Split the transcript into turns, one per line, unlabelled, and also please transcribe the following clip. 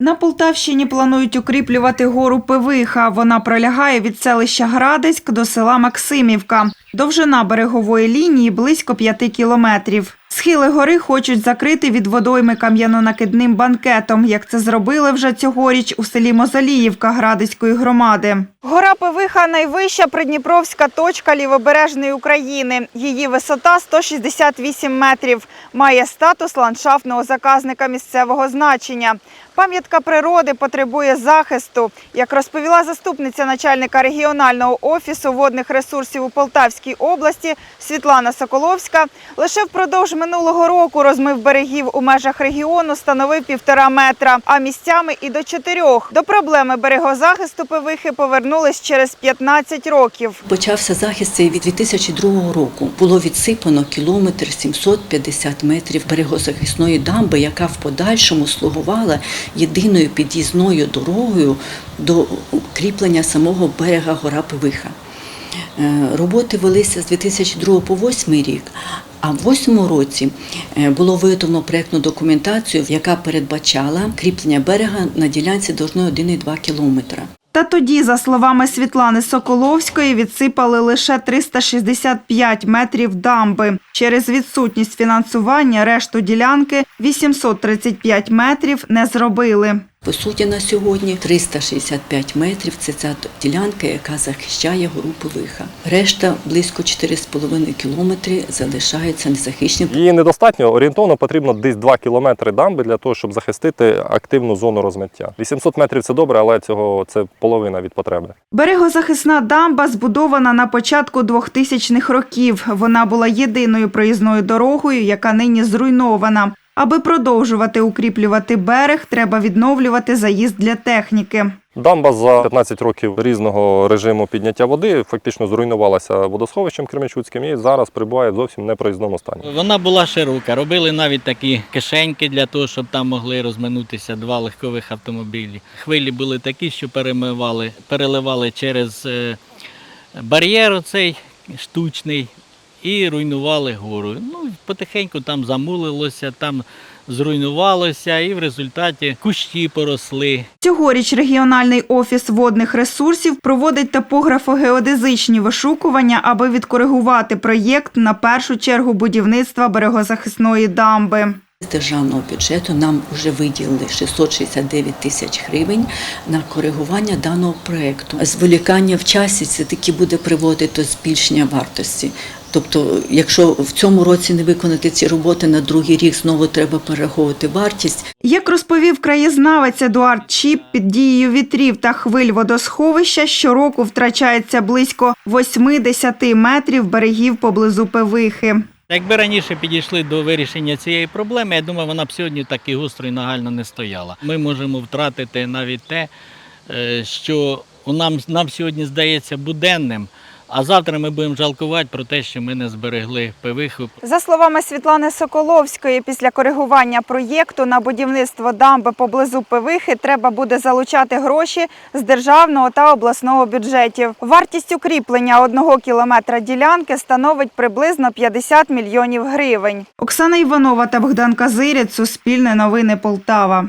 На Полтавщині планують укріплювати гору Пивиха. Вона пролягає від селища Градиськ до села Максимівка. Довжина берегової лінії близько 5 кілометрів. Схили гори хочуть закрити від водойми кам'янонакидним банкетом, як це зробили вже цьогоріч у селі Мозоліївка Градиської громади. Гора Пивиха найвища придніпровська точка лівобережної України. Її висота 168 метрів. Має статус ландшафтного заказника місцевого значення. Пам'ятка природи потребує захисту. Як розповіла заступниця начальника регіонального офісу водних ресурсів у Полтавській області Світлана Соколовська, лише впродовж минулого року розмив берегів у межах регіону становив півтора метра, а місцями і до чотирьох. До проблеми берегозахисту пивихи повернулись через 15 років.
Почався захист цей від 2002 року. Було відсипано кілометр 750 метрів берегозахисної дамби, яка в подальшому слугувала єдиною під'їзною дорогою до укріплення самого берега гора Пивиха. Е, Роботи велися з 2002 по 2008 рік, а в 2008 році е, було виготовлено проєктну документацію, яка передбачала кріплення берега на ділянці довжиною 1,2 кілометра.
Та тоді, за словами Світлани Соколовської, відсипали лише 365 метрів дамби. Через відсутність фінансування решту ділянки 835 метрів не зробили.
По суті, на сьогодні 365 метрів це ця ділянка, яка захищає гору Пивиха. Решта близько 4,5 кілометри залишаються незахищеним.
Її недостатньо, орієнтовно потрібно десь 2 кілометри дамби для того, щоб захистити активну зону розмиття. 800 метрів це добре, але цього це половина від потреби.
Берегозахисна дамба збудована на початку 2000-х років. Вона була єдиною проїзною дорогою, яка нині зруйнована. Аби продовжувати укріплювати берег, треба відновлювати заїзд для техніки.
Дамба за 15 років різного режиму підняття води фактично зруйнувалася водосховищем Кременчуцьким і зараз перебуває в зовсім непроїзному стані.
Вона була широка. Робили навіть такі кишеньки для того, щоб там могли розминутися два легкових автомобілі. Хвилі були такі, що перемивали, переливали через е, бар'єр оцей штучний і руйнували гору. Ну, потихеньку там замулилося, там зруйнувалося, і в результаті кущі поросли.
Цьогоріч регіональний офіс водних ресурсів проводить топографо-геодезичні вишукування, аби відкоригувати проєкт на першу чергу будівництва берегозахисної дамби.
З державного бюджету нам вже виділили 669 тисяч гривень на коригування даного проєкту. Зволікання в часі це таки буде приводити до збільшення вартості. Тобто, якщо в цьому році не виконати ці роботи, на другий рік знову треба перераховувати вартість.
Як розповів краєзнавець Едуард Чіп, під дією вітрів та хвиль водосховища щороку втрачається близько 80 метрів берегів поблизу Певихи.
Якби раніше підійшли до вирішення цієї проблеми, я думаю, вона б сьогодні так і гостро і нагально не стояла. Ми можемо втратити навіть те, е, що нам, нам сьогодні здається буденним, а завтра ми будемо жалкувати про те, що ми не зберегли пивиху.
За словами Світлани Соколовської, після коригування проєкту на будівництво дамби поблизу Пивихи треба буде залучати гроші з державного та обласного бюджетів. Вартість укріплення одного кілометра ділянки становить приблизно 50 мільйонів гривень. Оксана Іванова та Богдан Казирєць, Суспільне новини Полтава.